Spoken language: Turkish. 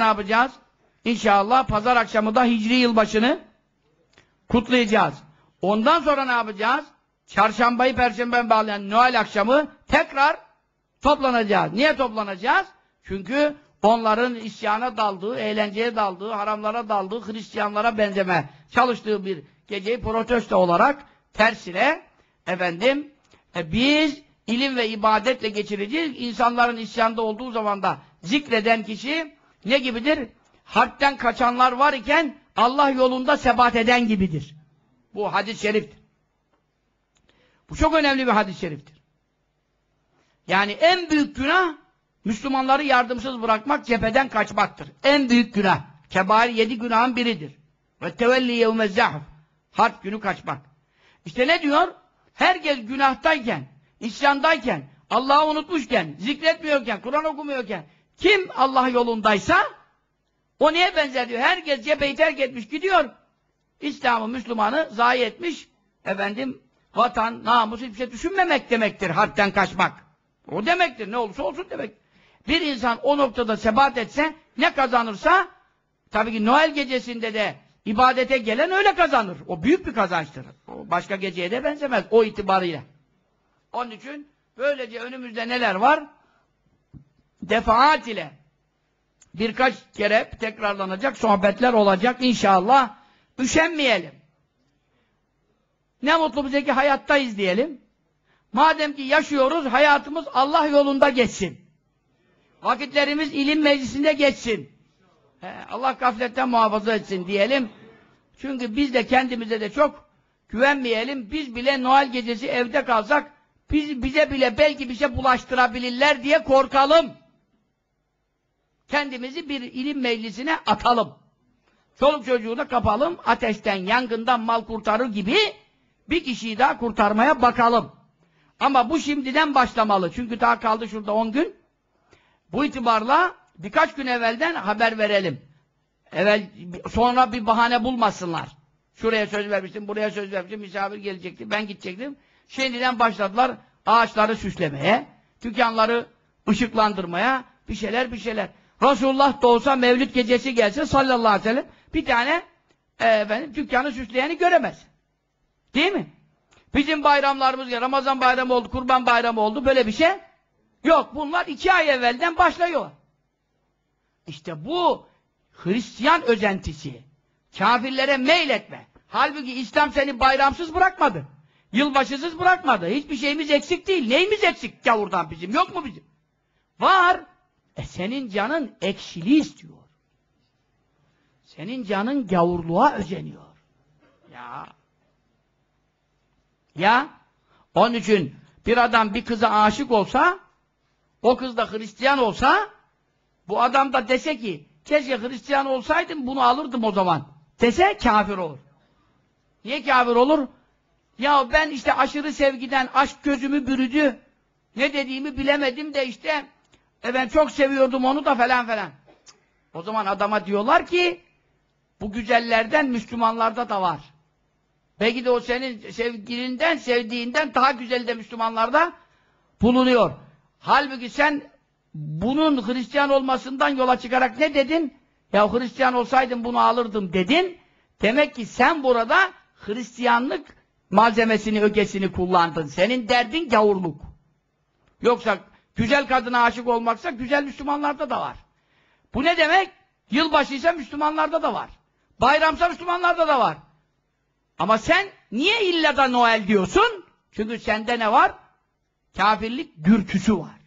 ne yapacağız? İnşallah pazar akşamı da Hicri yılbaşını kutlayacağız. Ondan sonra ne yapacağız? Çarşambayı perşembe bağlayan Noel akşamı tekrar toplanacağız. Niye toplanacağız? Çünkü onların isyana daldığı, eğlenceye daldığı, haramlara daldığı, Hristiyanlara benzeme çalıştığı bir geceyi protesto olarak tersine efendim e, biz ilim ve ibadetle geçireceğiz. İnsanların isyanda olduğu zaman da zikreden kişi ne gibidir? Harpten kaçanlar var iken Allah yolunda sebat eden gibidir. Bu hadis-i şeriftir. Bu çok önemli bir hadis-i şeriftir. Yani en büyük günah Müslümanları yardımsız bırakmak, cepheden kaçmaktır. En büyük günah. Kebair yedi günahın biridir. Ve tevelli yevme zahf. Harp günü kaçmak. İşte ne diyor? Herkes günahtayken, isyandayken, Allah'ı unutmuşken, zikretmiyorken, Kur'an okumuyorken, kim Allah yolundaysa o neye benzer diyor? Herkes cepheyi terk etmiş gidiyor. İslam'ı, Müslüman'ı zayi etmiş. Efendim, vatan, namus hiçbir şey düşünmemek demektir harpten kaçmak. O demektir. Ne olursa olsun demek. Bir insan o noktada sebat etse, ne kazanırsa, tabii ki Noel gecesinde de ibadete gelen öyle kazanır. O büyük bir kazançtır. O başka geceye de benzemez o itibarıyla. Onun için böylece önümüzde neler var? Defaat ile birkaç kere tekrarlanacak sohbetler olacak inşallah. Üşenmeyelim. Ne mutlu bize ki hayattayız diyelim. Madem ki yaşıyoruz, hayatımız Allah yolunda geçsin. Vakitlerimiz ilim meclisinde geçsin. Allah gafletten muhafaza etsin diyelim. Çünkü biz de kendimize de çok güvenmeyelim. Biz bile Noel gecesi evde kalsak biz, bize bile belki bir şey bulaştırabilirler diye korkalım. Kendimizi bir ilim meclisine atalım. Çoluk çocuğu da kapalım. Ateşten, yangından mal kurtarır gibi bir kişiyi daha kurtarmaya bakalım. Ama bu şimdiden başlamalı. Çünkü daha kaldı şurada 10 gün. Bu itibarla birkaç gün evvelden haber verelim. Evvel, sonra bir bahane bulmasınlar. Şuraya söz vermiştim, buraya söz vermiştim, misafir gelecekti, ben gidecektim. Şimdiden başladılar ağaçları süslemeye, dükkanları ışıklandırmaya, bir şeyler bir şeyler. Resulullah da olsa Mevlüt gecesi gelse sallallahu aleyhi ve sellem bir tane e, efendim, dükkanı süsleyeni göremez. Değil mi? Bizim bayramlarımız, Ramazan bayramı oldu, Kurban bayramı oldu, böyle bir şey yok. Bunlar iki ay evvelden başlıyor. İşte bu Hristiyan özentisi. Kafirlere meyletme. Halbuki İslam seni bayramsız bırakmadı. Yılbaşısız bırakmadı. Hiçbir şeyimiz eksik değil. Neyimiz eksik gavurdan bizim? Yok mu bizim? Var. E senin canın ekşili istiyor. Senin canın gavurluğa özeniyor. Ya. Ya. Onun için bir adam bir kıza aşık olsa o kız da Hristiyan olsa bu adam da dese ki keşke Hristiyan olsaydım bunu alırdım o zaman. Dese kafir olur. Niye kafir olur? Ya ben işte aşırı sevgiden aşk gözümü bürüdü. Ne dediğimi bilemedim de işte e ben çok seviyordum onu da falan falan. O zaman adama diyorlar ki bu güzellerden Müslümanlarda da var. Belki de o senin sevgilinden, sevdiğinden daha güzel de Müslümanlarda bulunuyor. Halbuki sen bunun Hristiyan olmasından yola çıkarak ne dedin? Ya Hristiyan olsaydım bunu alırdım dedin. Demek ki sen burada Hristiyanlık malzemesini, ögesini kullandın. Senin derdin gavurluk. Yoksa güzel kadına aşık olmaksa güzel Müslümanlarda da var. Bu ne demek? Yılbaşı ise Müslümanlarda da var. Bayramsa Müslümanlarda da var. Ama sen niye illa da Noel diyorsun? Çünkü sende ne var? Kafirlik dürtüsü var.